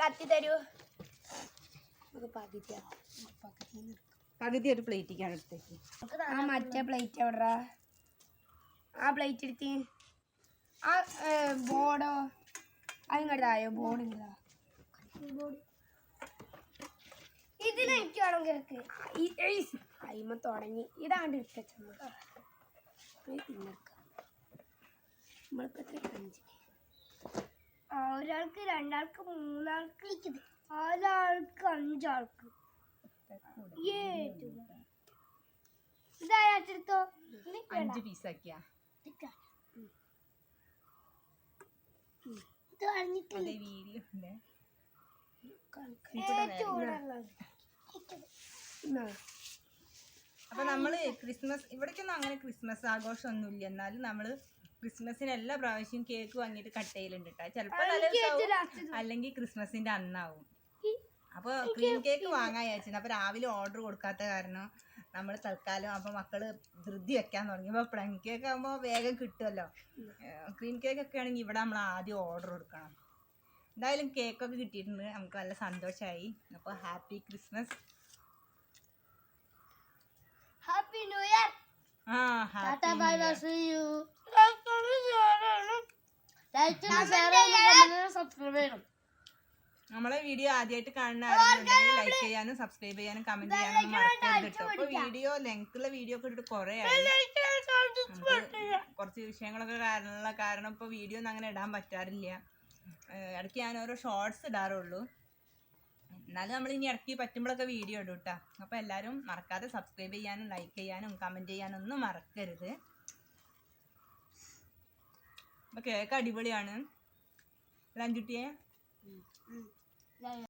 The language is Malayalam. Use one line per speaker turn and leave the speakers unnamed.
കത്തി തരൂ പകുതി
ഒരു പ്ലേറ്റിക്കാണ് എടുത്തേക്ക്.
ആ മറ്റേ പ്ലേറ്റ് എവിടാ? ആ പ്ലേറ്റ് എടുത്തി ആ ബോർഡോ? അതിങ്ങോട്ടായോ ബോർഡ് ഇല്ല ഇതിന് എനിക്ക് വേണം കേക്ക്. അയിമ തുടങ്ങി. ഇതാണ്ട് എടുത്തമ്മ നമ്മളിപ്പോ എത്ര അഞ്ച് ഒരാൾക്ക് രണ്ടാൾക്ക് മൂന്നാൾക്ക് നാലാൾക്ക് അഞ്ചാൾക്ക്.
അഞ്ച് പീസാക്കിയാ. വീഡിയോ ഉണ്ട് അപ്പൊ നമ്മൾ ക്രിസ്മസ് ഇവിടേക്കൊന്നും അങ്ങനെ ക്രിസ്മസ് ആഘോഷമൊന്നുമില്ല. എന്നാലും നമ്മൾ ക്രിസ്മസിന് എല്ലാ പ്രാവശ്യവും കേക്ക് വാങ്ങിയിട്ട് കട്ട് ചെയ്യലുണ്ട് കേട്ടോ ചിലപ്പോ നല്ല ദിവസമാവും അല്ലെങ്കിൽ ക്രിസ്മസിന്റെ അന്നാവും. അപ്പൊ ക്രീം കേക്ക് വാങ്ങാൻ വിചാരിച്ചു അപ്പൊ രാവിലെ ഓർഡർ കൊടുക്കാത്ത കാരണം നമ്മൾ തൽക്കാലം അപ്പൊ മക്കൾ ധൃതി വെക്കാൻ തുടങ്ങി. അപ്പൊ പ്ലം കേക്ക് ആകുമ്പോ വേഗം കിട്ടുമല്ലോ ക്രീം കേക്ക് ഒക്കെ ആണെങ്കിൽ ഇവിടെ നമ്മൾ ആദ്യം ഓർഡർ കൊടുക്കണം. എന്തായാലും കേക്കൊക്കെ കിട്ടിയിട്ടുണ്ട്. നമുക്ക് നല്ല സന്തോഷമായി അപ്പോൾ happy Christmas
happy new year
ആ ഹാപ്പി
സീ യു സബ്സ്ക്രൈബ് ചെയ്യണം
നമ്മളെ വീഡിയോ ആദ്യമായിട്ട് കാണുന്നവരുണ്ടെങ്കിൽ ലൈക്ക് ചെയ്യാനും സബ്സ്ക്രൈബ് ചെയ്യാനും കമന്റ് ചെയ്യാനും മറക്കരുത് കേട്ടോ. അപ്പൊ വീഡിയോ ലെങ്ത് ഉള്ള വീഡിയോ ഒക്കെ ഇട്ടിട്ട് കുറെ ആയി. കുറച്ച് വിഷയങ്ങളൊക്കെ കാരണമുള്ള കാരണം ഇപ്പൊ വീഡിയോ ഒന്നും അങ്ങനെ ഇടാൻ പറ്റാറില്ല. ഇടയ്ക്ക് ഞാൻ ഓരോ ഷോർട്സ് ഇടാറുള്ളൂ. എന്നാലും നമ്മൾ ഇനി ഇടയ്ക്ക് പറ്റുമ്പോഴൊക്കെ വീഡിയോ ഇടൂട്ടാ കേട്ടോ. അപ്പോൾ എല്ലാവരും മറക്കാതെ സബ്സ്ക്രൈബ് ചെയ്യാനും ലൈക്ക് ചെയ്യാനും കമന്റ് ചെയ്യാനും ഒന്നും മറക്കരുത്. കേക്ക് അടിപൊളിയാണ്. ലഞ്ചുട്ടിയെ